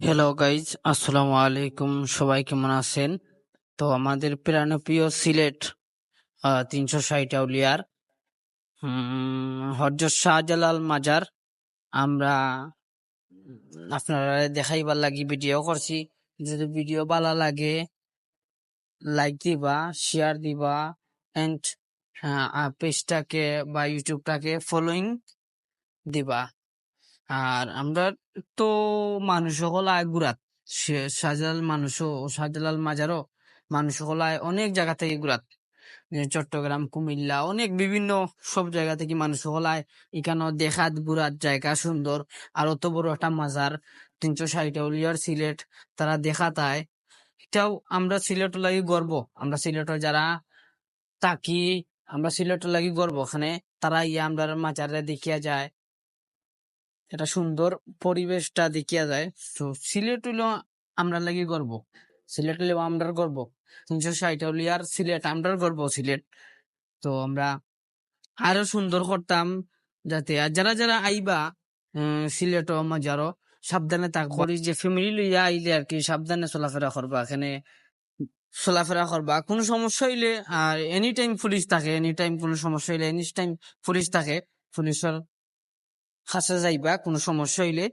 Hello guys আসসালামু আলাইকুম সবাই কেমন আছেন? তো আমাদের প্রাণপ্রিয় সিলেট তিনশো ষাট আউলিয়ার হজরত শাহজালাল মাজার। আমরা আপনারা দেখাইবার লাগি ভিডিও করছি। যদি ভিডিও ভালো লাগে লাইক দিবা শেয়ার দিবা এন্ড পেজটাকে বা ইউটিউবটাকে ফলোইং দিবা। আর আমরা তো মানুষ সকল আয় গুড়াত। সে- শাহজালাল মানুষও, শাহজালাল মাজারও মানুষ সকল আয় অনেক জায়গা থেকে গুড়াত। যে চট্টগ্রাম, কুমিল্লা, অনেক বিভিন্ন সব জায়গা থেকে মানুষ আয়। এখানে দেখাত ঘুরাত জায়গা সুন্দর। আর অত বড় একটা মাজার, তিনশো ষাট উলিয়ার সিলেট, তারা দেখাত আয়। এটাও আমরা সিলেটের লাগি গর্ব। আমরা সিলেটের যারা তাকি আমরা সিলেটের লাগি গর্ব। ওখানে তারা ইয়ে আমরা মাজারে দেখিয়া যায়। এটা সুন্দর পরিবেশটা দেখিয়া যায়। তো সিলেট হইল আমরা লাগি গর্ব। সিলেট হইল আমরার গর্ব। তিনশো ষাট হলিয়ার সিলেট আমরার গর্ব সিলেট। তো আমরা আরও সুন্দর করতাম যাতে, আর যারা যারা আইবা সিলেট মাজারও সাবধানে থাকব। আর যে ফ্যামিলি লইয়া আইলে আর কি সাবধানে চলাফেরা করবা। এখানে চলাফেরা করবা। কোনো সমস্যা হইলে, আর এনি টাইম পুলিশ থাকে এনি টাইম কোনো সমস্যা হইলে এনি টাইম পুলিশ থাকে পুলিশের কাছে যাইবা কোনো সমস্যা হইলে।